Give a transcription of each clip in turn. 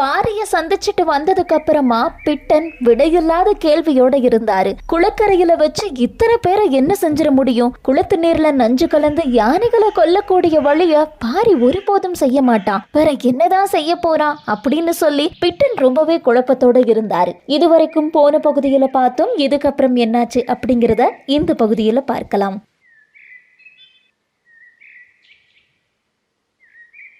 பாரிய சந்திச்சுட்டு வந்ததுக்கு அப்புறமா பிட்டன் விடையில்லாத கேள்வியோட இருந்தாரு. குளக்கரையில வச்சு இத்தனை பேரை என்ன செஞ்சிட முடியும்? குளத்து நீர்ல நஞ்சு கலந்து யானைகளை கொல்லக்கூடிய வழிய பாரி ஒருபோதும் செய்ய மாட்டான். வேற என்னதான் செய்ய போறான் அப்படின்னு சொல்லி பிட்டன் ரொம்பவே குழப்பத்தோட இருந்தாரு. இதுவரைக்கும் போன பகுதியில பார்த்தோம் இதுக்கப்புறம் என்னாச்சு அப்படிங்கிறத இந்த பகுதியில பார்க்கலாம்.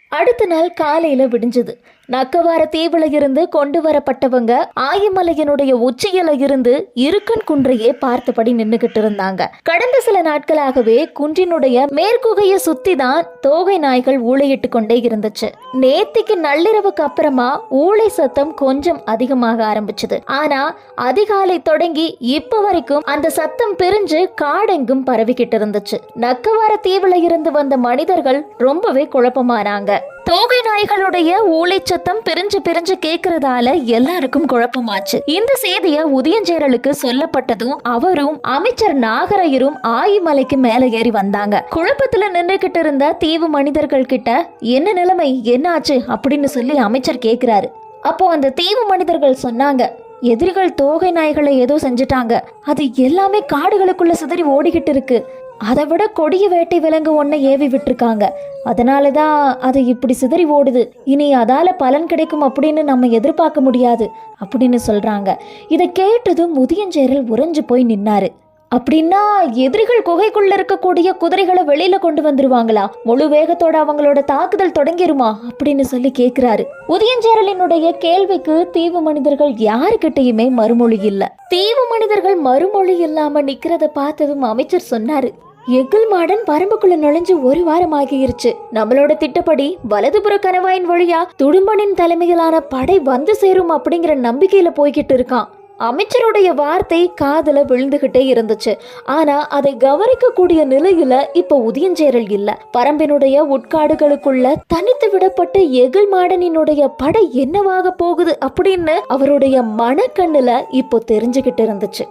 அடுத்த நாள் காலையில விடிஞ்சது. நக்கவார தீவுல இருந்து கொண்டு வரப்பட்டவங்க ஆயமலையனுடைய உச்சியில இருந்து இருக்கன் குன்றையே பார்த்தபடி நின்னுகிட்டு இருந்தாங்க. கடந்த சில நாட்களாகவே குன்றினுடைய மேற்குகையை சுத்தி தான் தோகை நாய்கள் ஊளையிட்டு கொண்டே இருந்துச்சு. நேத்திக்கு நள்ளிரவுக்கு அப்புறமா ஊளை சத்தம் கொஞ்சம் அதிகமாக ஆரம்பிச்சது. ஆனா அதிகாலை தொடங்கி இப்ப வரைக்கும் அந்த சத்தம் பிரிஞ்சு காடெங்கும் பரவிக்கிட்டு இருந்துச்சு. நக்கவார தீவுல இருந்து வந்த மனிதர்கள் ரொம்பவே குழப்பமானாங்க. தோகை நாய்களுடைய ஊளை சத்தம் பிரிஞ்சு பிரிஞ்சு கேக்குறதால எல்லாருக்கும் குழப்பமாச்சு. இந்த செய்திய உதயஞ்சேரலுக்கு சொல்லப்பட்டதும் அவரும் அமைச்சர் நாகரையரும் ஆயிமலைக்கு மேல ஏறி வந்தாங்க. குழப்பத்துல நின்றுகிட்டு இருந்த தீவு மனிதர்கள் கிட்ட என்ன நிலைமை? என்ன ஆச்சு? அப்படின்னு சொல்லி அமைச்சர் கேக்குறாரு. அப்போ அந்த தீவு மனிதர்கள் சொன்னாங்க எதிரிகள் தோகை நாய்களை ஏதோ செஞ்சுட்டாங்க. அது எல்லாமே காடுகளுக்குள்ள சிதறி ஓடிக்கிட்டு இருக்கு. அதை விட கொடிய வேட்டை விலங்கு ஒன்றை ஏவி விட்டுருக்காங்க. அதனால தான் அது இப்படி சிதறி ஓடுது. இனி அதால் பலன் கிடைக்கும் அப்படின்னு நம்ம எதிர்பார்க்க முடியாது அப்படின்னு சொல்கிறாங்க இதை கேட்டதும் முதியஞ்சேரல் உறைஞ்சு போய் நின்னாரு. அப்படின்னா எதிரிகள் குகைக்குள்ள இருக்கக்கூடிய குதிரைகளை வெளியில கொண்டு வந்துருவாங்களா? முழு வேகத்தோட அவங்களோட தாக்குதல் தொடங்கிருமா? அப்படின்னு சொல்லி கேக்குறாரு. உதயஞ்சேரலினுடைய கேள்விக்கு தீவு மனிதர்கள் யாருக்கிட்டையுமே மறுமொழி இல்ல. தீவு மனிதர்கள் மறுமொழி இல்லாம நிக்கிறத பார்த்ததும் அமைச்சர் சொன்னாரு. எகில் மாடன் பரம்புக்குள்ள நுழைஞ்சு ஒரு வாரம் ஆகிருச்சு நம்மளோட திட்டப்படி வலதுபுற கணவாயின் வழியா துடும்பனின் தலைமையிலான படை வந்து சேரும் அப்படிங்கிற நம்பிக்கையில போய்கிட்டு இருக்கான். அமைச்சருடைய வார்த்தை காதல விழுந்துகிட்டே இருந்துச்சு. ஆனா அதை கவனிக்கக்கூடிய நிலையில இப்ப உதயஞ்சேரல் இல்ல. பரம்பினுடைய உட்காடுகளுக்குள்ள தனித்து விடப்பட்ட எகில் மாடனினுடைய படை என்னவாக போகுது அப்படின்னு அவருடைய மனக்கண்ணுல இப்போ தெரிஞ்சுகிட்டு இருந்துச்சு.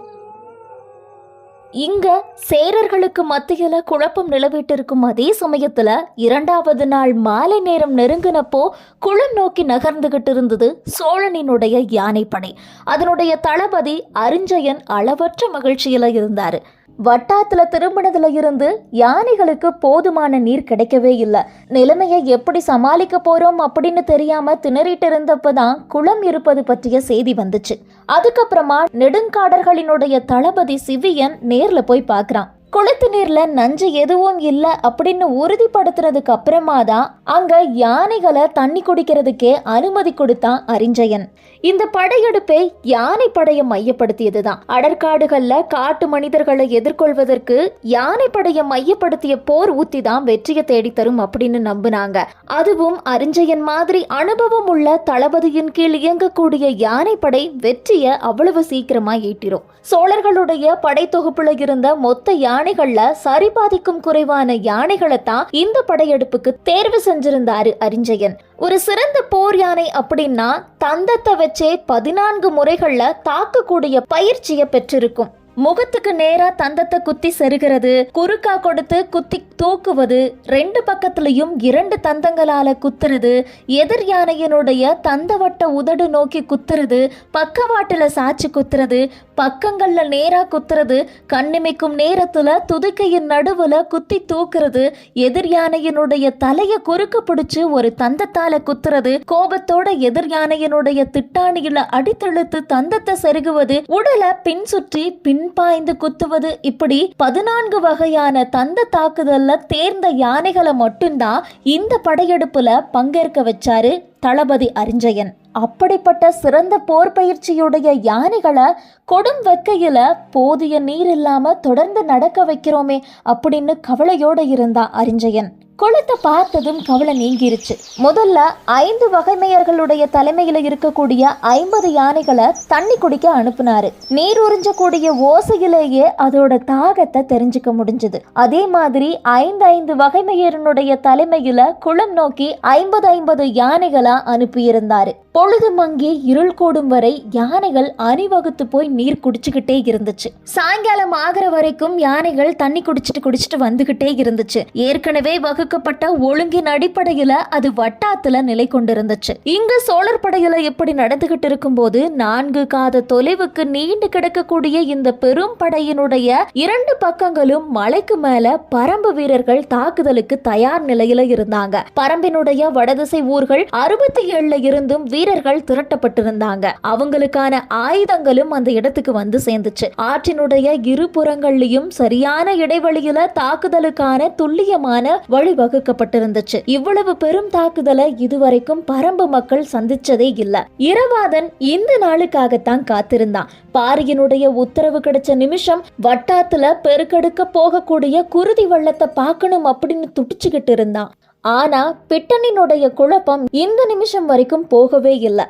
இங்க சேரர்களுக்கு மத்தியில குழப்பம் நிலவிட்டு இருக்கும் அதே சமயத்துல இரண்டாவது நாள் மாலை நேரம் நெருங்கினப்போ குளம் நோக்கி நகர்ந்துகிட்டு இருந்தது சோழனினுடைய யானைப்படை. அதனுடைய தளபதி அரிஞ்சயன் அளவற்ற மகிழ்ச்சியில இருந்தாரு. வட்டாத்துல திரும்பினதுல இருந்து யானைகளுக்கு போதுமான நீர் கிடைக்கவே இல்லை. நிலைமையை எப்படி சமாளிக்க போறோம் அப்படின்னு தெரியாம திணறிட்டு இருந்தப்பதான் குளம் இருப்பது பற்றிய செய்தி வந்துச்சு. அதுக்கப்புறமா நெடுங்காடர்களினுடைய தளபதி சிவியன் நேர்ல போய் பாக்குறான் குளத்து நீர்ல நஞ்சு எதுவும் இல்ல அப்படின்னு உறுதிப்படுத்துறதுக்கு அப்புறமா தான் அங்க யானைகளை தண்ணி குடிக்கிறதுக்கே அனுமதி கொடுத்தான் அரிஞ்சயன். இந்த படையெடுப்பை யானை படையை மையப்படுத்தியது தான் அடற்காடுகள்ல காட்டு மனிதர்களை எதிர்கொள்வதற்கு யானை படையை மையப்படுத்திய போர் ஊத்தி தான் வெற்றியை தேடித்தரும் அப்படின்னு நம்பினாங்க. அதுவும் அரிஞ்சயன் மாதிரி அனுபவம் உள்ள தளபதியின் கீழ் இயங்கக்கூடிய யானைப்படை வெற்றியை அவ்வளவு சீக்கிரமா ஈட்டிரும். சோழர்களுடைய படைத்தொகுப்புல இருந்த மொத்த யானைகள்ல சரிபாதிக்கும் குறைவான யானைகளை தான் இந்த படையெடுப்புக்கு தேர்வு செஞ்சிருந்தாரு அரிஞ்சயன். ஒரு சிறந்த போர் யானை அப்படின்னா தந்தத்தை வச்சே பதினான்கு முறைகள்ல தாக்கக்கூடிய பயிற்சியை பெற்றிருக்கும். முகத்துக்கு நேரா தந்தத்தை குத்தி செருகிறது குறுக்கா கொடுத்து குத்தி தூக்குவது ரெண்டு பக்கத்துலயும் இரண்டு தந்தங்களால குத்துறது எதிர் யானையினுடைய தந்தவட்ட உதடு நோக்கி குத்துறது பக்கவாட்டுல சாச்சு குத்துறது பக்கங்கள்ல நேரா குத்துறது கண்ணிமைக்கும் நேரத்துல துதுக்கையின் நடுவுல குத்தி தூக்குறது எதிர் யானையினுடைய தலைய குறுக்க பிடிச்சு ஒரு தந்தத்தால குத்துறது கோபத்தோட எதிர் யானையினுடைய திட்டாணியில அடித்தெழுத்து தந்தத்தை செருகுவது உடலை பின் சுற்றி பின் பாய்ந்து குத்துவது இப்படி பதினான்கு வகையான தந்த தாக்குதல்ல தேர்ந்த யானைகளை மட்டும்தான் இந்த படையெடுப்புல பங்கேற்க வச்சாரு தளபதி அரிஞ்சயன். அப்படிப்பட்ட சிறந்த போர் பயிற்சியுடைய யானைகளை கொடும் வெக்கையில போதிய நீர் இல்லாம தொடர்ந்து நடக்க வைக்கிறோமே அப்படின்னு கவலையோட இருந்தா அரிஞ்சயன். குளத்தை பார்த்ததும் கவலை நீங்கிருச்சு. முதல்ல ஐந்து வகைமையர்களுடைய தலைமையில் இருக்கக்கூடிய ஐம்பது யானைகளை தண்ணி குடிக்க அனுப்புனாரு. நீர் உறிஞ்சக்கூடிய ஓசையிலேயே அதோட தாகத்தை தெரிஞ்சுக்க முடிஞ்சது. அதே மாதிரி ஐந்து ஐந்து வகைமையரனுடைய தலைமையில குளம் நோக்கி ஐம்பது ஐம்பது யானைகளா அனுப்பியிருந்தாரு. பொழுது மங்கி இருள் கூடும் வரை யானைகள் அணிவகுத்து போய் நீர் குடிச்சுக்கிட்டே இருந்துச்சு. சாயங்காலம் ஆகிற வரைக்கும் யானைகள் தண்ணி குடிச்சிட்டு குடிச்சிட்டு வந்துகிட்டே இருந்துச்சு. ஏற்கனவே கொடுக்கப்பட்ட ஒழுங்கின் அடிப்படையில அது வட்டாத்துல நிலை கொண்டிருந்துச்சு. இங்க சோழர் படையில இப்படி நடந்துகிட்டு இருக்கும் போது நான்கு காத தொலைவுக்கு நீண்டு கிடக்கக்கூடிய இந்த பெரும் படையினுடைய இரண்டு பக்கங்களும் மலைக்கு மேல பரம்பு வீரர்கள் தாக்குதலுக்கு தயார் நிலையில இருந்தாங்க. பரம்பினுடைய வடதிசை ஊர்கள் அறுபத்தி ஏழுல இருந்தும் வீரர்கள் திரட்டப்பட்டிருந்தாங்க. அவங்களுக்கான ஆயுதங்களும் அந்த இடத்துக்கு வந்து சேர்ந்துச்சு. ஆற்றினுடைய இரு புறங்கள்லயும் சரியான இடைவெளியில தாக்குதலுக்கான துல்லியமான வழி வகுக்கப்பட்டிருந்துச்சு. இவ்வளவு பெரும் தாக்குதலை இதுவரைக்கும் பரம்பு மக்கள் சந்திச்சதே இல்ல. இரவாதன் இந்த நாளுக்காகத்தான் காத்திருந்தான். பாரியினுடைய உத்தரவு கிடைச்ச நிமிஷம் வட்டாத்துல பெருக்கெடுக்க போகக்கூடிய குருதி வெள்ளத்தை பார்க்கணும் அப்படின்னு துடிச்சுக்கிட்டு இருந்தான். ஆனா பிட்டனினுடைய குழப்பம் இந்த நிமிஷம் வரைக்கும் போகவே இல்லை.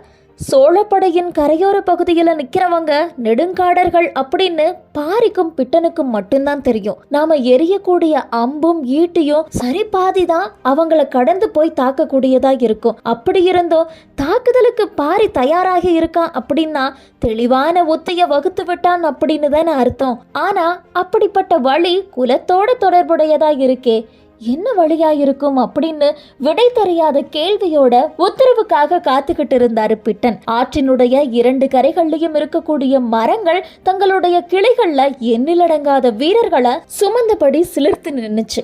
சோழப்படையின் கரையோர பகுதியில் நிக்கிறவங்க நெடுங்காடர்கள் அப்படின்னு பாரிக்கும் பிட்டனுக்கும் மட்டும்தான் தெரியும். நாம எரியக்கூடிய அம்பும் ஈட்டியும் சரி பாதி தான் அவங்கள கடந்து போய் தாக்கக்கூடியதா இருக்கும். அப்படி இருந்தும் தாக்குதலுக்கு பாரி தயாராகி இருக்கான் அப்படின்னா தெளிவான ஒத்தைய வகுத்து விட்டான் அப்படின்னு தானே அர்த்தம். ஆனா அப்படிப்பட்ட வழி குலத்தோட தொடர்புடையதா இருக்கே. என்ன வழியா இருக்கும் அப்படின்னு விடை தெரியாத கேள்வியோட உத்தரவுக்காக காத்துக்கிட்டு இருந்தாரு பிட்டன். ஆற்றினுடைய இரண்டு கரைகள்லயும் இருக்கக்கூடிய மரங்கள் தங்களுடைய கிளைகள்ல எண்ணிலடங்காத வீரர்களை சுமந்தபடி சிலிர்த்து நின்னுச்சு.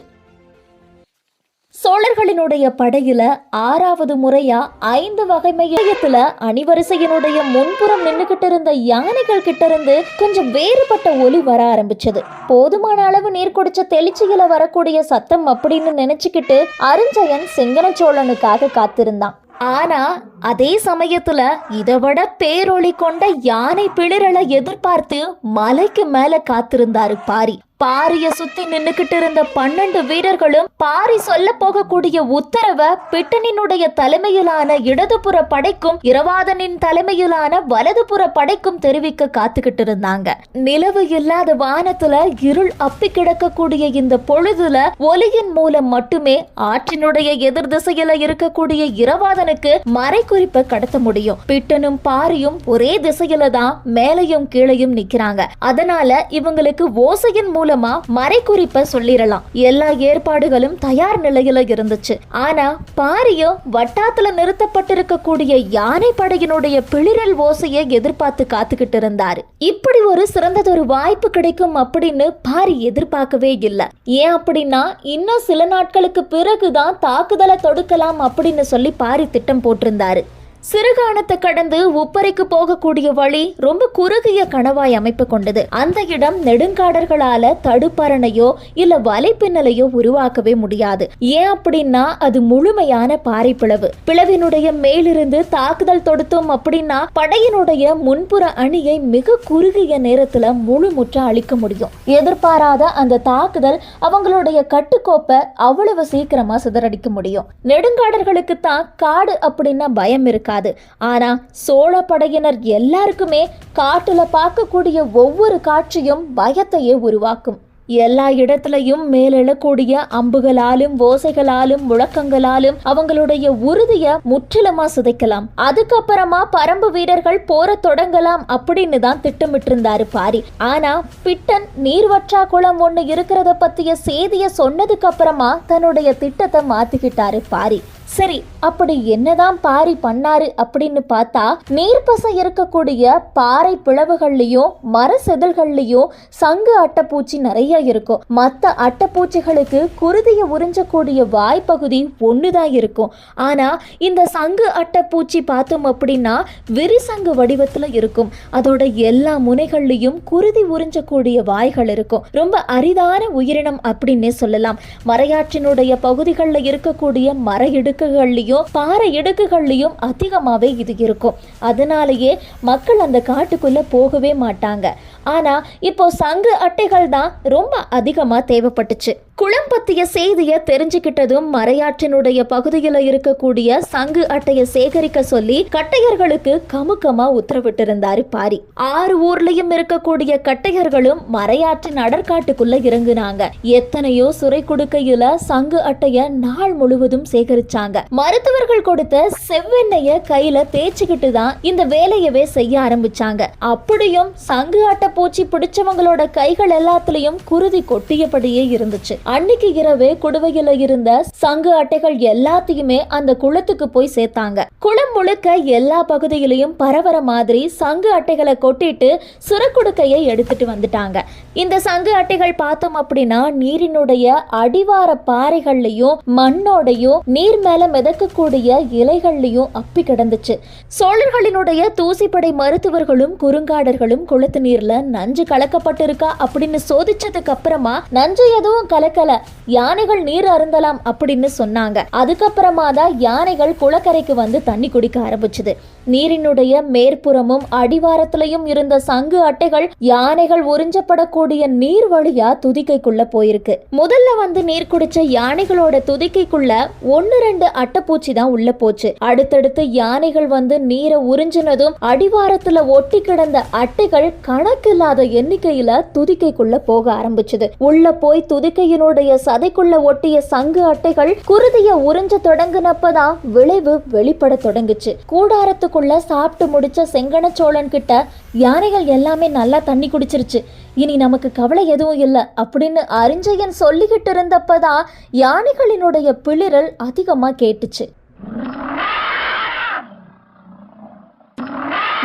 சோழர்களினுடைய படையில ஆறாவது முறையா ஐந்து வகைமையத்துல அணிவரிசையினுடைய முன்புறம் நின்னுகிட்டு இருந்த யானைகள் கிட்ட இருந்து கொஞ்சம் வேறுபட்ட ஒலி வர ஆரம்பிச்சது. போதுமான அளவு நீர் குடிச்ச தெளிச்சியில வரக்கூடிய சத்தம் அப்படின்னு நினைச்சுக்கிட்டு அருஞ்சயன் செங்கன சோழனுக்காக காத்திருந்தான். ஆனா அதே சமயத்துல இதை விட பேரொளி கொண்ட யானை பிளிரலை எதிர்பார்த்து மலைக்கு மேல காத்திருந்தாரு பாரி. பாரிய சுத்தி நின்னுக்கிட்டு இருந்த பன்னெண்டு வீரர்களும் பாரி சொல்ல போகக்கூடிய உத்தரவை பிட்டனினுடைய தலைமையிலான இடதுபுற படைக்கும் இரவாதனின் தலைமையிலான வலதுபுற படைக்கும் தெரிவிக்க காத்துக்கிட்டு இருந்தாங்க நிலவு இல்லாத வானத்துல இருள் அப்பி கிடக்கக்கூடிய இந்த பொழுதுல ஒலியின் மூலம் மட்டுமே ஆற்றினுடைய எதிர் திசையில இருக்கக்கூடிய இரவாதனுக்கு மறைக்குறிப்பை கடத்த முடியும். பிட்டனும் பாரியும் ஒரே திசையில தான் மேலையும் கீழையும் நிக்கிறாங்க. அதனால இவங்களுக்கு ஓசையின் மூலம் மூலமா மறைக்குறிப்ப சொல்லிடலாம். எல்லா ஏற்பாடுகளும் தயார் நிலையில இருந்துச்சு. ஆனா பாரியும் வட்டாத்துல நிறுத்தப்பட்டிருக்கக்கூடிய யானை படையினுடைய பிளிரல் ஓசையை எதிர்பார்த்து காத்துக்கிட்டு இருந்தாரு. இப்படி ஒரு சிறந்ததொரு வாய்ப்பு கிடைக்கும் அப்படின்னு பாரி எதிர்பார்க்கவே இல்லை. ஏன் அப்படின்னா இன்னும் சில நாட்களுக்கு பிறகுதான் தாக்குதலை தொடுக்கலாம் அப்படின்னு சொல்லி பாரி திட்டம் போட்டிருந்தாரு. சிறுகானத்தை கடந்து உப்பரைக்கு போகக்கூடிய வழி ரொம்ப குறுகிய கணவாய் அமைப்பு கொண்டது. அந்த இடம் நெடுங்காடர்களால தடுப்பரணையோ இல்ல வலைப்பின்னலையோ உருவாக்கவே முடியாது. ஏன் அப்படின்னா அது முழுமையான பாறை பிளவு பிளவினுடைய மேலிருந்து தாக்குதல் தொடுத்தோம் அப்படின்னா படையினுடைய முன்புற அணியை மிக குறுகிய நேரத்துல முழுமுற்ற அழிக்க முடியும். எதிர்பாராத அந்த தாக்குதல் அவங்களுடைய கட்டுக்கோப்பை அவ்வளவு சீக்கிரமா சிதறடிக்க முடியும். நெடுங்காடர்களுக்கு தான் காடு அப்படின்னா பயம் இருக்காது. ஆனா சோழ படையினர் எல்லாருக்குமே காட்டுல பார்க்கக்கூடிய ஒவ்வொரு காட்சியும் பயத்தையே உருவாக்கும். எல்லா இடத்துலையும் மேலெழக்கூடிய அம்புகளாலும் ஓசைகளாலும் முழக்கங்களாலும் அவங்களுடைய உறுதிய முற்றிலுமா சிதைக்கலாம். அதுக்கப்புறமா பரம்பு வீரர்கள் போர தொடங்கலாம் அப்படின்னு தான் திட்டமிட்டு இருந்தாரு பாரி. ஆனா பிட்டன் நீர்வற்றா குளம் ஒண்ணு இருக்கிறத பத்திய செய்திய சொன்னதுக்கு அப்புறமா தன்னுடைய திட்டத்தை மாத்திக்கிட்டாரு பாரி. சரி அப்படி என்னதான் பாரி பண்ணாரு அப்படின்னு பார்த்தா நீர்ப்பசை இருக்கக்கூடிய பாறை பிளவுகள்லயும் மர செதில்கள்லயும் சங்கு அட்டைப்பூச்சி நிறைய இருக்கும். மற்ற அட்டைப்பூச்சிகளுக்கு குருதியை உறிஞ்சக்கூடிய வாய்ப்பகுதி ஒண்ணுதான் இருக்கும். ஆனா இந்த சங்கு அட்டைப்பூச்சி பார்த்தோம் அப்படின்னா விரிசங்கு வடிவத்துல இருக்கும். அதோட எல்லா முனைகள்லயும் குருதி உறிஞ்சக்கூடிய வாய்கள் இருக்கும். ரொம்ப அரிதான உயிரினம் அப்படின்னே சொல்லலாம். மரையாற்றினுடைய பகுதிகளில் இருக்கக்கூடிய மர அடுக்குகள்லையும் பாறை இடுக்குகள்லையும் அதிகமாகவே இது இருக்கும். அதனாலேயே மக்கள் அந்த காட்டுக்குள்ளே போகவே மாட்டாங்க. ஆனால் இப்போ சங்கு அட்டைகள் தான் ரொம்ப அதிகமாக தேவைப்பட்டுச்சு. குளம் பற்றிய செய்தியை தெரிஞ்சுக்கிட்டதும் மறையாற்றினுடைய பகுதியில் இருக்கக்கூடிய சங்கு அட்டையை சேகரிக்க சொல்லி கட்டையர்களுக்கு கமுக்கமாக உத்தரவிட்டிருந்தாரு பாரி. ஆறு ஊர்லயும் இருக்கக்கூடிய கட்டையர்களும் மறையாற்றின் அடற்காட்டுக்குள்ள இறங்குனாங்க. எத்தனையோ சுரை கொடுக்கையில சங்கு அட்டைய நாள் முழுவதும் சேகரிச்சாங்க. மருத்துவர்கள் கொடுத்த செவ்வெண்ணெய கையில தேய்ச்சிக்கிட்டு தான் இந்த வேலையவே செய்ய ஆரம்பிச்சாங்க. அப்படியும் சங்கு அட்டை பூச்சி பிடிச்சவங்களோட கைகள் எல்லாத்துலயும் குருதி கொட்டியபடியே இருந்துச்சு. அன்னைக்கு இரவே குடுவையில இருந்த சங்கு அட்டைகள் எல்லாத்தையுமே அந்த குளத்துக்கு போய் சேர்த்தாங்க. குளம் முழுக்க எல்லா பகுதியிலையும் பரவற மாதிரி சங்கு அட்டைகளை கொட்டிட்டு சுரக்குடுக்கையை எடுத்துட்டு வந்துட்டாங்க. இந்த சங்கு அட்டைகள் பார்த்தோம் அப்படின்னா நீரினுடைய அடிவார பாறைகள்லயும் மண்ணோடையும் நீர் மேல மிதக்கக்கூடிய இலைகள்லயும் அப்பி கிடந்துச்சு. சோழர்களினுடைய தூசிப்படை மருத்துவர்களும் குறுங்காடர்களும் குளத்து நீர்ல நஞ்சு கலக்கப்பட்டிருக்கா அப்படின்னு சோதிச்சதுக்கு அப்புறமா நஞ்சு எதுவும் கலக்கல. யானைகள் நீர் அருந்தலாம் அப்படின்னு சொன்னாங்க. அதுக்கப்புறமா தான் யானைகள் குளக்கரைக்கு வந்து தண்ணி குடிக்க ஆரம்பிச்சது. நீரினுடைய மேற்புறமும் அடிவாரத்திலையும் இருந்த சங்கு அட்டைகள் யானைகள் உறிஞ்சப்படக்கூடிய நீர் வழியா துதிக்கைக்குள்ள போயிருக்கு. முதல்ல வந்து நீர் குடிச்ச யானைகளோட துதிக்கைக்குள்ள ஒன்னு ரெண்டு அட்டைப்பூச்சி தான் உள்ள போச்சு. அடுத்தடுத்து யானைகள் வந்து நீரை உறிஞ்சினதும் அடிவாரத்துல ஒட்டி கிடந்த அட்டைகள் கணக்கு கணக்கில்லாத எண்ணிக்கையில துதிக்கைக்குள்ள போக ஆரம்பிச்சது. உள்ள போய் துதிக்கையினுடைய சதைக்குள்ள ஒட்டிய சங்கு அட்டைகள் குருதிய உறிஞ்ச தொடங்கினப்பதான் விளைவு வெளிப்பட தொடங்குச்சு. கூடாரத்துக்குள்ள சாப்பிட்டு முடிச்ச செங்கன சோழன் கிட்ட யானைகள் எல்லாமே நல்லா தண்ணி குடிச்சிருச்சு. இனி நமக்கு கவலை எதுவும் இல்லை அப்படின்னு அரிஞ்சயன் சொல்லிக்கிட்டு இருந்தப்பதான் யானைகளினுடைய பிளிரல் அதிகமா கேட்டுச்சு.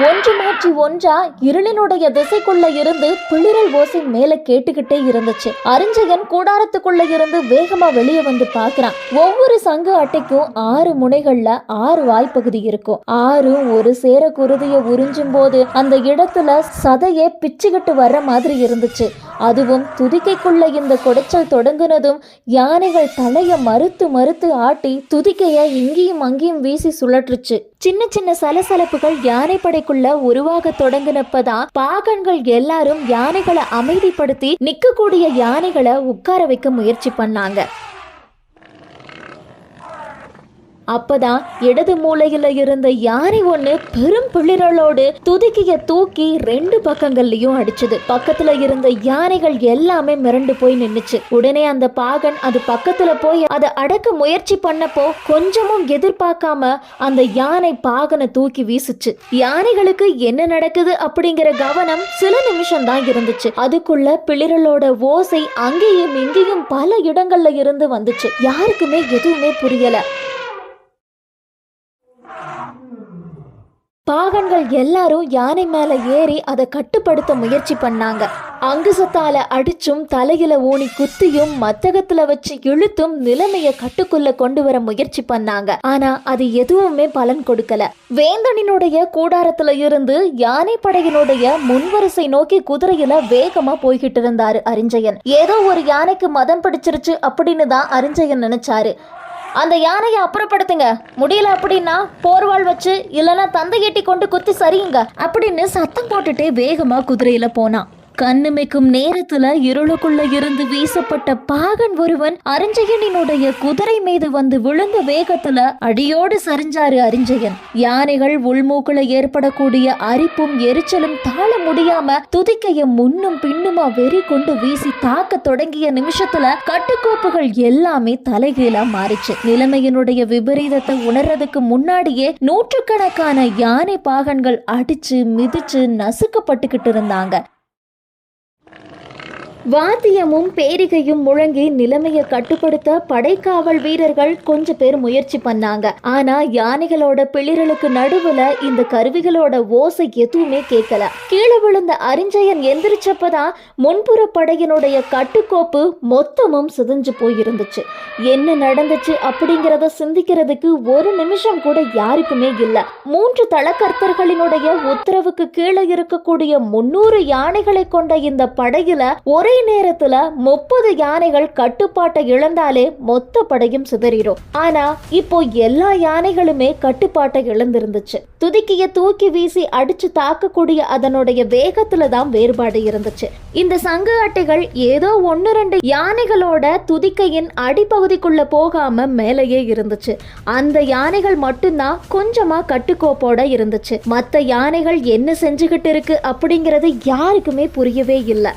ஒன்று மாற்றி ஒன்றா இருளினுடைய திசைக்குள்ள இருந்து பிளிரல் ஓசை மேல கேட்டுக்கிட்டே இருந்துச்சு. அறிஞ்சகன் கூடாரத்துக்குள்ள இருந்து வேகமா வெளியே வந்து பாக்குறான் ஒவ்வொரு சங்கு அட்டைக்கும் ஆறு முனைகள்ல ஆறு வாய்ப்பகுதி இருக்கும். ஆறும் ஒரு சேர குருதிய உறிஞ்சும் போது அந்த இடத்துல சதையே பிச்சுக்கிட்டு வர்ற மாதிரி இருந்துச்சு. அதுவும் துதிக்கைக்குள்ள இந்த குடைச்சல் தொடங்குனதும் யானைகள் தலைய மறுத்து மறுத்து ஆட்டி துதிக்கைய இங்கேயும் அங்கேயும் வீசி சுழற்றுச்சு. சின்ன சின்ன சலசலப்புகள் யானைப்படை படைக்குள்ள உருவாக தொடங்கினப்பதான் பாகன்கள் எல்லாரும் யானைகளை அமைதிப்படுத்தி நிக்கக்கூடிய யானைகளை உட்கார வைக்க முயற்சி பண்ணாங்க. அப்பதான் இடது மூலையில இருந்த யானை ஒண்ணு பெரும் பிளிரலோடு துதுக்கிய தூக்கி ரெண்டு பக்கங்கள்லயும் அடிச்சது. பக்கத்துல இருந்த யானைகள் எல்லாமே மிரண்டு போய் நின்னுச்சு. உடனே அந்த பாகன் அது பக்கத்துல போய் அதை அடக்க முயற்சி பண்ணப்போ கொஞ்சமும் எதிர்பார்க்காம அந்த யானை பாகனை தூக்கி வீசுச்சு. யானைகளுக்கு என்ன நடக்குது அப்படிங்கிற கவனம் சில நிமிஷம் தான் இருந்துச்சு. அதுக்குள்ள பிளிரலோட ஓசை அங்கேயும் இங்கேயும் பல இடங்கள்ல இருந்து வந்துச்சு. யாருக்குமே எதுவுமே புரியல. பாகன்கள் எல்லாரும் யானை மேல ஏறி அதை கட்டுப்படுத்த முயற்சி பண்ணாங்க. அங்குசத்தால அடிச்சும் தலையில ஊனி குத்தியும் மத்தகத்துல வச்சு இழுத்தும் நிலைமைய கட்டுக்குள்ள கொண்டு வர முயற்சி பண்ணாங்க. ஆனா அது எதுவுமே பலன் கொடுக்கல. வேந்தனினுடைய கூடாரத்துல இருந்து யானை படையினுடைய முன்வரிசை நோக்கி குதிரையில வேகமா போய்கிட்டு இருந்தாரு அரிஞ்சயன். ஏதோ ஒரு யானைக்கு மதம் பிடிச்சிருச்சு அப்படின்னு தான் அரிஞ்சயன் நினைச்சாரு. அந்த யானையை அப்புறப்படுத்துங்க. முடியல அப்படின்னா போர்வாள் வச்சு இல்லைன்னா தந்தை எட்டி கொண்டு குத்தி சரியுங்க. அப்படின்னு சத்தம் போட்டுட்டே வேகமா குதிரையில போனான் கண்ணுமைக்கும் நேரத்துல இருளுக்குள்ள இருந்து வீசப்பட்ட பாகன் ஒருவன் அரிஞ்சயனினுடைய குதிரை மீது வந்து விழுந்த வேகத்துல அடியோடு சரிஞ்சாரு அரிஞ்சயன். யானைகள் உள்மூக்குல ஏற்படக்கூடிய அரிப்பும் எரிச்சலும் தாழ முடியாம துதிக்கைய முன்னும் பின்னுமா வெறி கொண்டு வீசி தாக்க தொடங்கிய நிமிஷத்துல கட்டுக்கோப்புகள் எல்லாமே தலைகீழா மாறிச்சு. நிலைமையினுடைய விபரீதத்தை உணர்றதுக்கு முன்னாடியே நூற்றுக்கணக்கான யானை பாகன்கள் அடிச்சு மிதிச்சு நசுக்கப்பட்டுக்கிட்டு இருந்தாங்க. வாத்தியமும் பேரிகையும் முழங்கி நிலைமையை கட்டுப்படுத்த படைக்காவல் வீரர்கள் கொஞ்ச பேர் முயற்சி பண்ணாங்க. ஆனா யானைகளோட பிளிரலுக்கு நடுவுல இந்த கருவிகளோட ஓசை எதுவுமே கேட்கல கீழே விழுந்த அரிஞ்சயன் எந்திரிச்சப்பதான் முன்புற படையினுடைய கட்டுக்கோப்பு மொத்தமும் சிதைஞ்சு போயிருந்துச்சு. என்ன நடந்துச்சு அப்படிங்கிறத சிந்திக்கிறதுக்கு ஒரு நிமிஷம் கூட யாருக்குமே இல்ல. மூன்று தளக்கர்த்தர்களினுடைய உத்தரவுக்கு கீழே இருக்கக்கூடிய முன்னூறு யானைகளை கொண்ட இந்த படையில ஒரே ஒரே நேரத்துல முப்பது யானைகள் கட்டுப்பாட்டை இழந்தாலே மொத்த படையும் சிதறிடும். ஆனா இப்போ எல்லா யானைகளுமே கட்டுப்பாட்டை இழந்திருந்துச்சு. துதிக்கிய தூக்கி வீசி அடிச்சு தாக்கக்கூடிய அதனுடைய வேகத்துல தான் வேறுபாடு இருந்துச்சு. இந்த சங்க அட்டைகள் ஏதோ ஒன்னு ரெண்டு யானைகளோட துதிக்கையின் அடிப்பகுதிக்குள்ள போகாம மேலேயே இருந்துச்சு. அந்த யானைகள் மட்டும்தான் கொஞ்சமா கட்டுக்கோப்போட இருந்துச்சு. மத்த யானைகள் என்ன செஞ்சுகிட்டு இருக்கு அப்படிங்கிறது யாருக்குமே புரியவே இல்லை.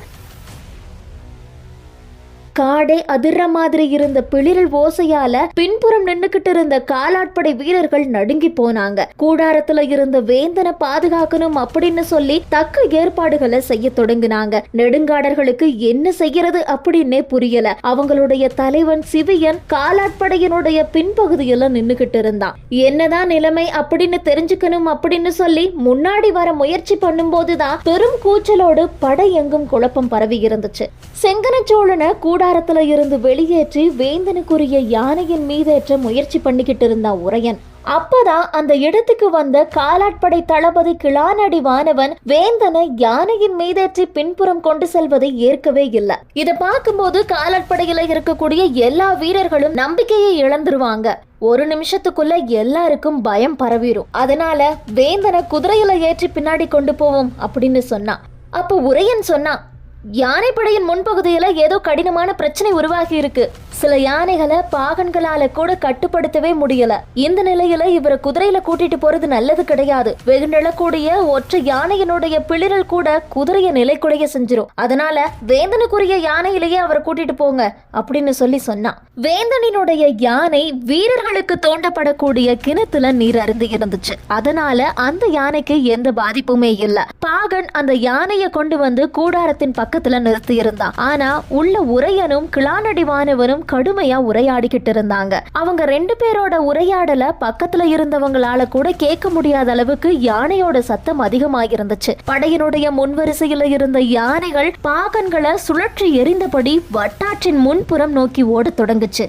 காடே அதிர்ற மாதிரி இருந்த பிளிரல் ஓசையால பின்புறம் நின்னுகிட்டு இருந்த காலாட்படை வீரர்கள் நடுங்கி போனாங்க. கூடாரத்துல இருந்த வேந்தனை பாதுகாக்கணும் அப்படின்னு சொல்லி தக்க ஏற்பாடுகளை செய்ய தொடங்கினாங்க. நெடுங்காடர்களுக்கு என்ன செய்யறது அப்படின்னே புரியல. அவங்களுடைய தலைவன் சிவியன் காலாட்படையினுடைய பின்பகுதியில நின்னுகிட்டு இருந்தான் என்னதான் நிலைமை அப்படின்னு தெரிஞ்சுக்கணும் அப்படின்னு சொல்லி முன்னாடி வர முயற்சி பண்ணும்போதுதான் பெரும் கூச்சலோடு படை எங்கும் குழப்பம் பரவி இருந்துச்சு. செங்கனச்சோழனை கூட கூடாரத்துல இருந்து வெளியேற்றி வேந்தனுக்குரிய யானையின் மீது ஏற்ற முயற்சி பண்ணிக்கிட்டு இருந்தான் உரையன். அப்பதான் அந்த இடத்துக்கு வந்த காலாட்படை தளபதி கிளானடி வானவன் வேந்தனை யானையின் மீதேற்றி பின்புறம் கொண்டு செல்வதை ஏற்கவே இல்லை. இதை பார்க்கும்போது காலாட்படையில இருக்கக்கூடிய எல்லா வீரர்களும் நம்பிக்கையை இழந்துருவாங்க. ஒரு நிமிஷத்துக்குள்ள எல்லாருக்கும் பயம் பரவிடும் அதனால வேந்தனை குதிரையில ஏற்றி பின்னாடி கொண்டு போவோம் அப்படின்னு சொன்னான். அப்ப உரையன் சொன்னான் யானைப்படையின் முன்பகுதியில ஏதோ கடினமான பிரச்சனை உருவாகி இருக்கு. சில யானைகளை பாகன்களால கூட கட்டுப்படுத்தவே முடியல. இந்த நிலையில இவரை குதிரையில கூட்டிட்டு போறது நல்லது கிடையாது. வெகு நிலக்கூடிய ஒற்றை யானையினுடைய பிளிரல் கூட குதிரையை நிலைக்குடைய செஞ்சிரும். அதனால வேந்தனுக்குரிய யானையிலேயே அவரை கூட்டிட்டு போங்க அப்படின்னு சொல்லி சொன்னான் வேந்தனினுடைய யானை வீரர்களுக்கு தோண்டப்படக்கூடிய கிணத்துல நீர் அருந்து இருந்துச்சு. அதனால அந்த யானைக்கு எந்த பாதிப்புமே இல்ல. பாகன் அந்த யானையை கொண்டு வந்து கூடாரத்தின் பக்கத்துல நிறுத்தி இருந்தான் ஆனா உள்ள உரையனும் கிளானடிவானவனும் கடுமையா உரையாடிக்கிட்டு இருந்தாங்க. அவங்க ரெண்டு பேரோட உரையாடல பக்கத்துல இருந்தவங்களால கூட கேட்க முடியாத அளவுக்கு யானையோட சத்தம் அதிகமாக இருந்துச்சு படையினுடைய முன்வரிசையில இருந்த யானைகள் பாகன்களை சுழற்றி எறிந்தபடி வட்டாற்றின் முன்புறம் நோக்கி ஓடத் தொடங்குச்சு.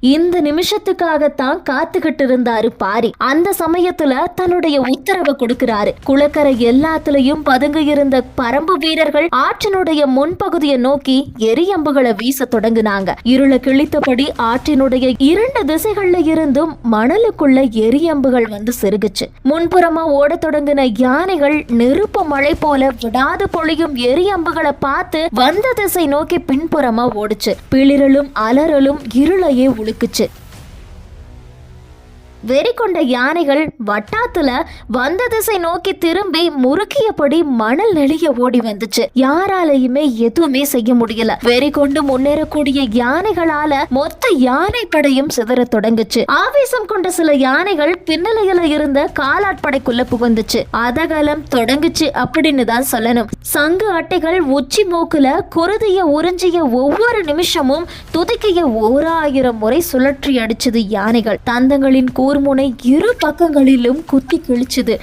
இந்த நிமிஷத்துக்காகத்தான் காத்துக்கிட்டு இருந்தாரு பாரி. அந்த சமயத்துல தன்னுடைய உத்தரவை கொடுக்கிறாரு. குளக்கரை எல்லாத்துலயும் பதுங்கு இருந்த பரம்பு வீரர்கள் ஆற்றினுடைய முன்பகுதியை நோக்கி எரியம்புகளை வீச தொடங்குனாங்க. இருளை கிழித்தபடி ஆற்றினுடைய இரண்டு திசைகள்ல இருந்தும் மணலுக்குள்ள எரியம்புகள் வந்து செருகுச்சு. முன்புறமா ஓடத் தொடங்கின யானைகள் நெருப்பு மழை போல விடாது பொழியும் எரியம்புகளை பார்த்து வந்த திசை நோக்கி பின்புறமா ஓடுச்சு. பிளிரலும் அலறலும் இருளையே உழுக்குச்சு வெறி கொண்ட யானைகள் வட்டாத்துல வந்த திசை நோக்கி திரும்பி முறுக்கியபடி மணல் நெளிய ஓடி வந்துச்சு. யாராலையுமே எதுவுமே செய்ய முடியல. வெறி கொண்டு முன்னேறக்கூடிய யானைகளால மொத்த யானை படையும் சிதற தொடங்குச்சு. ஆவேசம் கொண்ட சில யானைகள் பின்னலையில இருந்த காலாட்படைக்குள்ள புகுந்துச்சு. அதகலம் தொடங்குச்சு அப்படின்னு தான் சொல்லணும். சங்கு அட்டைகள் உச்சி மூக்குல குருதிய உறிஞ்சிய ஒவ்வொரு நிமிஷமும் துதிக்கைய ஓராயிரம் முறை சுழற்றி அடிச்சது யானைகள். தந்தங்களின் கூர்முனை இரு பக்கங்களிலும் குத்தி கிழிச்சுது.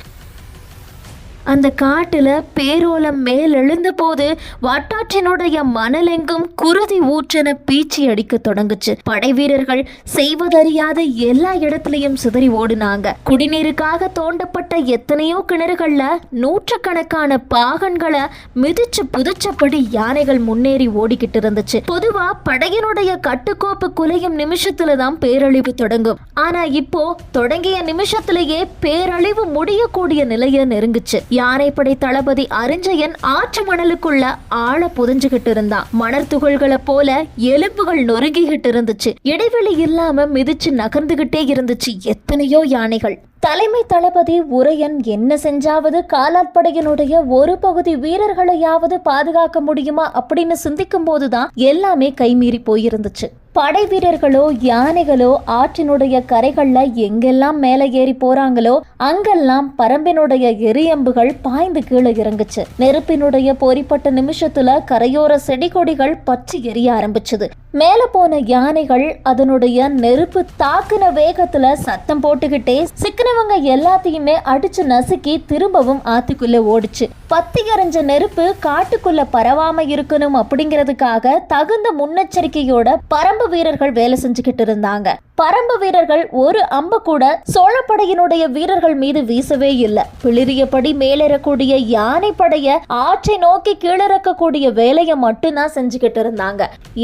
அந்த காட்டில் பேரோலம் மேல் போது வட்டாற்றினுடைய மணலெங்கும் குருதி ஊற்றென பீச்சி அடிக்க தொடங்குச்சு. படை வீரர்கள் செய்வதறியாத எல்லா இடத்துலையும் சிதறி ஓடுனாங்க. குடிநீருக்காக தோண்டப்பட்ட எத்தனையோ கிணறுகள்ல நூற்றுக்கணக்கான பாகன்களை மிதிச்சு புதிச்சபடி யானைகள் முன்னேறி ஓடிக்கிட்டு இருந்துச்சு. பொதுவா படையினுடைய கட்டுக்கோப்பு குலையும் நிமிஷத்துல தான் பேரழிவு தொடங்கும். ஆனா இப்போ தொடங்கிய நிமிஷத்திலேயே பேரழிவு முடியக்கூடிய நிலையை நெருங்குச்சு. யானைப்படை தளபதி அரிஞ்சயன் ஆற்று மணலுக்குள்ள ஆழ புதைஞ்சுகிட்டு இருந்தான் மணர் துகள்களை போல எலும்புகள் நொறுங்கிக்கிட்டு இருந்துச்சு இடைவெளி இல்லாம மிதிச்சு நகர்ந்துகிட்டே இருந்துச்சு எத்தனையோ யானைகள். தலைமை தளபதி உரையன் என்ன செஞ்சாவது காலாட்படையினுடைய ஒரு பகுதி வீரர்களையாவது பாதுகாக்க முடியுமா அப்படின்னு சிந்திக்கும் போதுதான் எல்லாமே கைமீறி போயிருந்துச்சு. படை வீரர்களோ யானைகளோ ஆற்றினுடைய கரைகள்ல எங்கெல்லாம் மேலே ஏறி போறாங்களோ அங்கெல்லாம் பரம்பினுடைய எரியம்புகள் பாய்ந்து கீழே இறங்குச்சு. நெருப்பினுடைய பொறிப்பட்ட நிமிஷத்துல கரையோர செடி கொடிகள் பற்றி எரிய ஆரம்பிச்சது. மேல போன யானைகள் அதனுடைய நெருப்பு தாக்குன வேகத்துல சத்தம் போட்டுக்கிட்டே சிக்கினவங்க எல்லாத்தையுமே அடிச்சு நசுக்கி திரும்பவும் ஆத்துக்குள்ள ஓடிச்சு. பத்தி எறிஞ்ச நெருப்பு காட்டுக்குள்ள பரவாம இருக்கணும் அப்படிங்கிறதுக்காக தகுந்த முன்னெச்சரிக்கையோட பரம்பு பரம்பு வீரர்கள் வேலை செஞ்சுக்கிட்டு இருந்தாங்க. பரம்பு வீரர்கள் ஒரு அம்ப கூட சோழப்படையினுடைய வீரர்கள் மீது வீசவே இல்லை. பிளிரியபடி மேலேறக்கூடிய யானை படைய ஆற்றை நோக்கி கீழிறக்கக்கூடிய வேலையை மட்டும்தான் செஞ்சுக்கிட்டு இருந்தாங்க.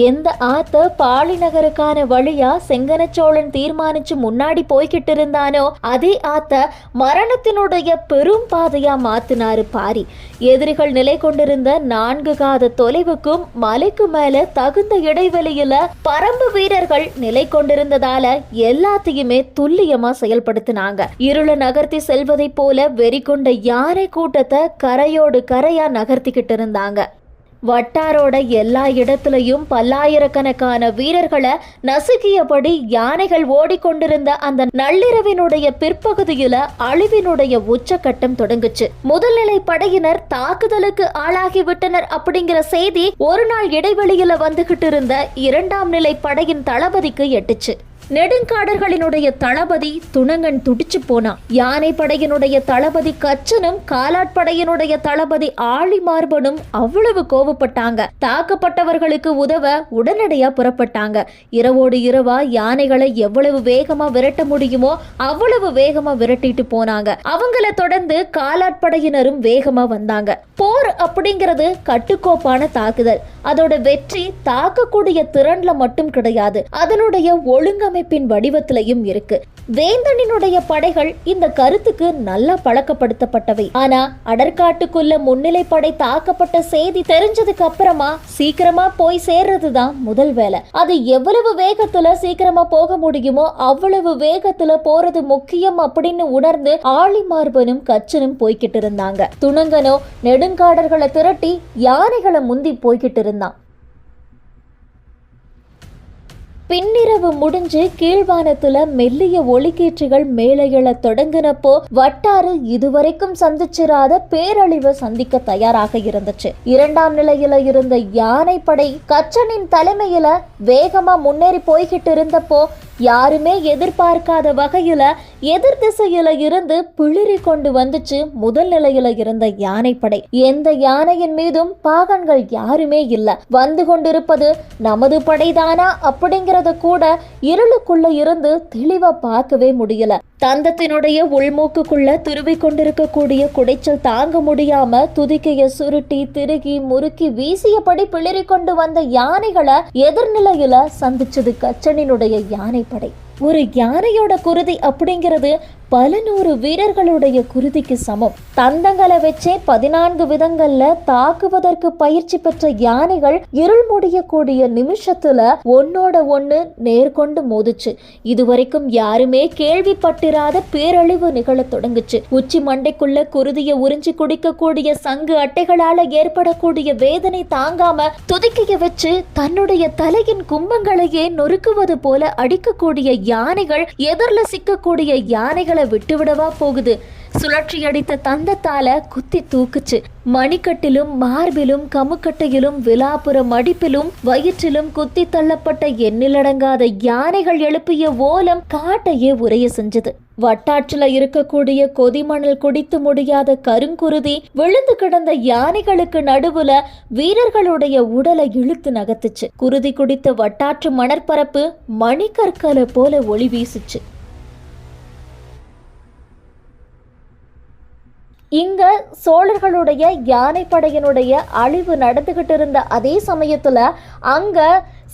எந்த ஆத்த பாலி நகருக்கான வழியா செங்கனச்சோழன் தீர்மானிச்சு முன்னாடி போய்கிட்டு இருந்தானோ அதே ஆத்த மரணத்தினுடைய பெரும் பாதையா மாத்தினாரு பாரி. எதிரிகள் நிலை கொண்டிருந்த நான்கு காத தொலைவுக்கும் மலைக்கு மேல தகுந்த இடைவெளியில பர பரம்பு வீரர்கள் நிலை கொண்டிருந்ததால எல்லாத்தையுமே துல்லியமா செயல்படுத்தினாங்க. இருள நகர்த்தி செல்வதைப் போல வெறி கொண்ட யானை கூட்டத்தை கரையோடு கரையா நகர்த்திக்கிட்டு இருந்தாங்க. வட்டாரோட எல்லா இடத்துலையும் பல்லாயிரக்கணக்கான வீரர்களை நசுக்கியபடி யானைகள் ஓடிக்கொண்டிருந்த அந்த நள்ளிரவினுடைய பிற்பகுதியில அழிவினுடைய உச்சக்கட்டம் தொடங்குச்சு. முதல்நிலை படையினர் தாக்குதலுக்கு ஆளாகிவிட்டனர் அப்படிங்கிற செய்தி ஒரு நாள் இடைவெளியில வந்துகிட்டு இருந்த இரண்டாம் நிலை படையின் தளபதிக்கு எட்டுச்சு. நெடுங்காடர்களினுடைய தளபதி துணங்கன் துடிச்சு போனான். யானை படையினுடைய தளபதி கச்சனும் காலாட்படையினுடைய தளபதி ஆழிமார்பனும் அவ்வளவு கோவப்பட்டாங்க. தாக்கப்பட்டவர்களுக்கு உதவ உடனடியா புறப்பட்டாங்க. இரவோடு இரவா யானைகளை எவ்வளவு வேகமா விரட்ட முடியுமோ அவ்வளவு வேகமா விரட்டிட்டு போனாங்க. அவங்கள தொடர்ந்து காலாட்படையினரும் வேகமா வந்தாங்க. போர் அப்படிங்கிறது கட்டுக்கோப்பான தாக்குதல். அதோட வெற்றி தாக்கக்கூடிய திறன்ல மட்டும் கிடையாது. அதனுடைய கட்டமைப்பின் வடிவத்திலையும் இருக்கு. வேந்தனினுடைய படைகள் இந்த கருத்துக்கு நல்லா பழக்கப்படுத்தப்பட்டவை. ஆனா அடற்காட்டுக்குள்ள முன்னிலை படை தாக்கப்பட்ட செய்தி தெரிஞ்சதுக்கு அப்புறமா சீக்கிரமா போய் சேர்றதுதான் முதல் வேலை. அது எவ்வளவு வேகத்துல சீக்கிரமா போக முடியுமோ அவ்வளவு வேகத்துல போறது முக்கியம் அப்படின்னு உணர்ந்து ஆழிமார்பனும் கச்சனும் போய்கிட்டு இருந்தாங்க. துணங்கனோ நெடுங்காடர்களை திரட்டி யானைகளை முந்தி போய்கிட்டு இருந்தான். பின்னிரவு முடிஞ்சு கீழ்வானத்துல மெல்லிய ஒளிக்கீற்றுகள் மேலே எழத் தொடங்கினப்போ வட்டாறு இதுவரைக்கும் சந்திச்சிராத பேரழிவை சந்திக்க தயாராக இருந்துச்சு. இரண்டாம் நிலையில இருந்த யானை படை கச்சனின் தலைமையில வேகமா முன்னேறி போய்கிட்டு இருந்தப்போ யாருமே எதிர்பார்க்காத வகையில் எதிர் திசையில இருந்து பிளிரி கொண்டு வந்துச்சு முதல் நிலையில இருந்த யானைப்படை. எந்த யானையின் மீதும் பாகன்கள் யாருமே இல்லை. வந்து கொண்டிருப்பது நமது படைதானா அப்படிங்கிறத கூட இருளுக்குள்ள இருந்து தெளிவா பார்க்கவே முடியல. தந்தத்தினுடைய உள்மூக்குக்குள்ள துருவி கொண்டிருக்கக்கூடிய குடைச்சல் தாங்க முடியாம துதிக்கைய சுருட்டி திருகி முறுக்கி வீசியபடி பிளிரி கொண்டு வந்த யானைகளை எதிர்நிலையில சந்திச்சது கச்சனினுடைய யானை படை ஒரு யானையோட குருதி அப்படிங்கிறது பல நூறு வீரர்களுடைய குருதிக்கு சமம். தந்தங்களை வச்சே பதினான்கு விதங்கள்ல தாக்குவதற்கு பயிற்சி பெற்ற யானைகள் இருள் முடியக்கூடிய நிமிஷத்துல ஒன்னோட ஒண்ணு நேர்கொண்டு மோதுச்சு. இதுவரைக்கும் யாருமே கேள்விப்பட்டிராத பேரழிவு நிகழத் தொடங்குச்சு. உச்சி மண்டைக்குள்ள குருதியை உறிஞ்சி குடிக்கக்கூடிய சங்கு அட்டைகளால ஏற்படக்கூடிய வேதனை தாங்காம துதிக்கைய வச்சு தன்னுடைய தலையின் கும்பங்களையே நொறுக்குவது போல அடிக்கக்கூடிய யானைகள் எதிரில் சிக்கக்கூடிய யானைகளை விட்டுவிடவா போகுது. சுழற்சி அடித்த தந்தத்தால குத்தி தூக்குச்சு. மணிக்கட்டிலும் மார்பிலும் கமுக்கட்டையிலும் விலாப்புற மடிப்பிலும் வயிற்றிலும் குத்தி தள்ளப்பட்ட எண்ணிலடங்காத யானைகள் எழுப்பிய ஓலம் காட்டையே உரைய செஞ்சது. வட்டாற்றுல இருக்கக்கூடிய கொதிமணல் குடித்து முடியாத கருங்குருதி விழுந்து கிடந்த யானைகளுக்கு நடுவுல வீரர்களுடைய உடலை இழுத்து நகர்த்துச்சு. குருதி குடித்த வட்டாற்று மணற்பரப்பு மணிக்கற்களை போல ஒளி வீசுச்சு. இங்க சோழர்களுடைய யானைப்படையினுடைய அழிவு நடந்துகிட்டு இருந்த அதே சமயத்துல அங்க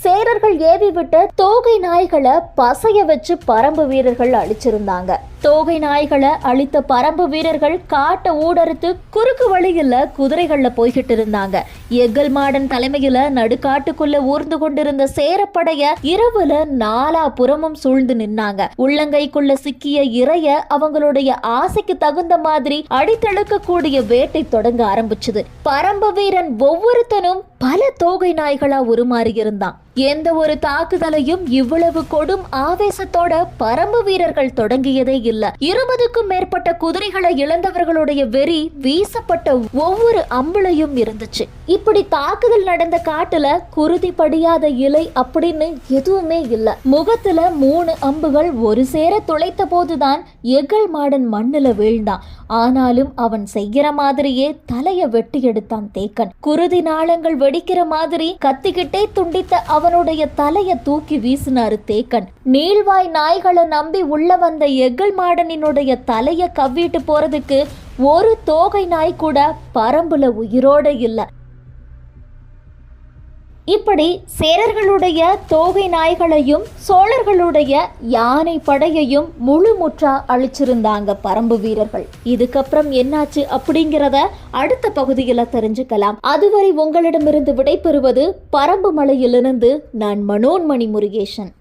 சேரர்கள் ஏவி விட்ட தோகை நாய்களை பசைய வச்சு பரம்பு வீரர்கள் அழிச்சிருந்தாங்க. தோகை நாய்களை அழித்த பரம்பு வீரர்கள் காட்டை ஊடறுத்து குறுக்கு வழியில குதிரைகள்ல போய்கிட்டு இருந்தாங்க. எகல் மாடன் தலைமையில நடுக்காட்டுக்குள்ள ஊர்ந்து கொண்டிருந்த சேரப்படைய இரவுல நாலா புறமும் சூழ்ந்து நின்னாங்க. உள்ளங்கைக்குள்ள சிக்கிய இறைய அவங்களுடைய ஆசைக்கு தகுந்த மாதிரி அடித்தழுக்கக்கூடிய வேட்டை தொடங்க ஆரம்பிச்சது. பரம்பு வீரன் ஒவ்வொருத்தனும் பல தோகை நாய்களா உருமாறி இருந்தான் எந்த ஒரு தாக்குதலையும் இவ்வளவு கொடும் ஆவேசத்தோட பரம்பு வீரர்கள் தொடங்கியதே இல்ல. இருபதுக்கும் மேற்பட்ட குதிரைகளை இழந்தவர்களுடைய வெறி வீசப்பட்ட ஒவ்வொரு அம்புலையும் இருந்துச்சு. இப்படி தாக்குதல் நடந்த காட்டுல குருதி படியாத இலை அப்படின்னு எதுவுமே இல்ல. முகத்துல மூணு அம்புகள் ஒரு சேர துளைத்த போதுதான் எகல் மாடன் மண்ணுல வீழ்ந்தான். ஆனாலும் அவன் செய்கிற மாதிரியே தலைய வெட்டி எடுத்தான் தேக்கன். குருதி நாளங்கள் வெடிக்கிற மாதிரி கத்திக்கிட்டே துண்டித்த அவனுடைய தலைய தூக்கி வீசினாரு தேக்கன். நீள்வாய் நாய்களை நம்பி உள்ள வந்த எகல் மாடனினுடைய தலைய கவ்விட்டு போறதுக்கு ஒரு தோகை நாய் கூட பரம்புல உயிரோட இல்ல. இப்படி சேரர்களுடைய தோகை நாய்களையும் சோழர்களுடைய யானை படையையும் முழுமுற்றா அழிச்சிருந்தாங்க பரம்பு வீரர்கள். இதுக்கப்புறம் என்னாச்சு அப்படிங்கிறத அடுத்த பகுதியில் தெரிஞ்சுக்கலாம். அதுவரை உங்களிடமிருந்து விடைபெறுவது பரம்பு மலையிலிருந்து நான் மனோன்மணி முருகேசன்.